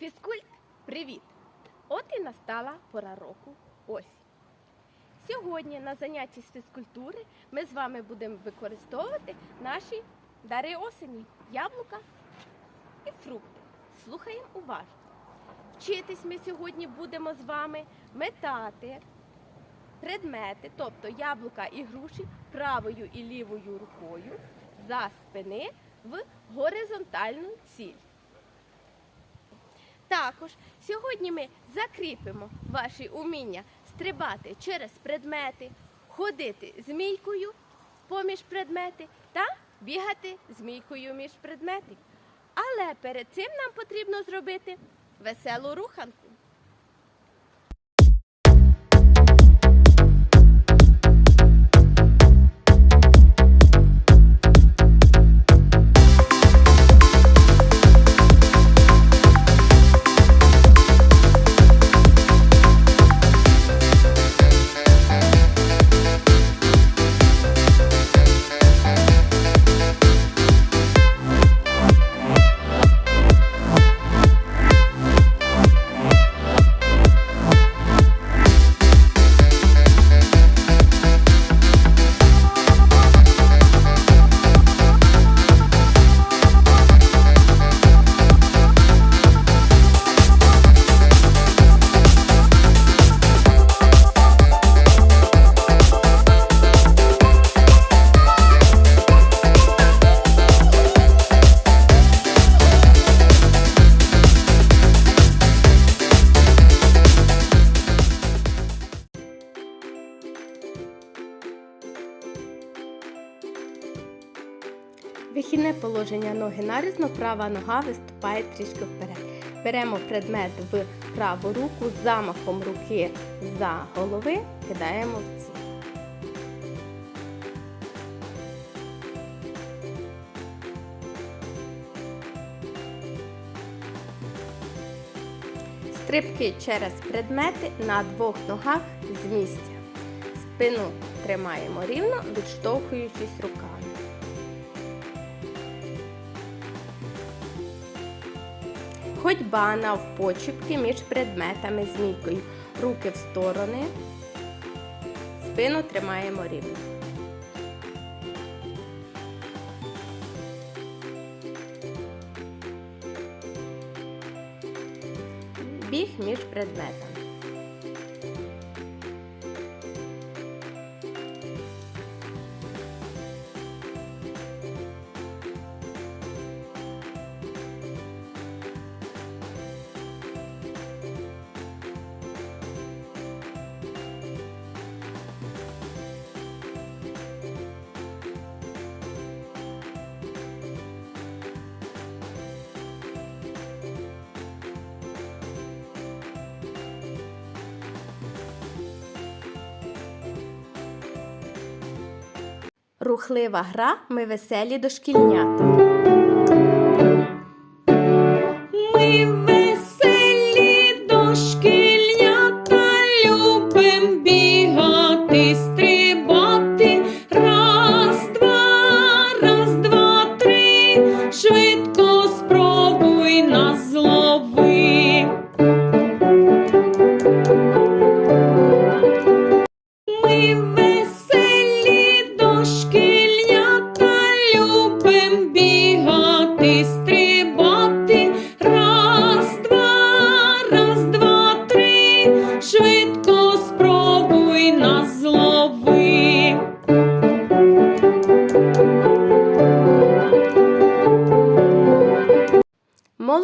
Фізкульт, привіт! От і настала пора року осінь. Сьогодні на занятті з фізкультури ми з вами будемо використовувати наші дари осені яблука і фрукти. Слухаємо уважно. Вчитись ми сьогодні будемо з вами метати предмети, тобто яблука і груші правою і лівою рукою за спини в горизонтальну ціль. Також сьогодні ми закріпимо ваші уміння стрибати через предмети, ходити змійкою поміж предмети та бігати змійкою між предмети. Але перед цим нам потрібно зробити веселу руханку. Вихідне положення ноги нарізно, права нога виступає трішки вперед. Беремо предмет в праву руку, замахом руки за голови кидаємо в ціль. Стрибки через предмети на двох ногах з місця. Спину тримаємо рівно, відштовхуючись руками. Ходьба навпочіпки між предметами змійкою. Руки в сторони. Спину тримаємо рівно. Біг між предметами. Рухлива гра ми веселі дошкільнята. Ми веселі дошкільнята, любим бігати, стрибати. Раз, два, раз, два, три. Швидко спробуй нас злови.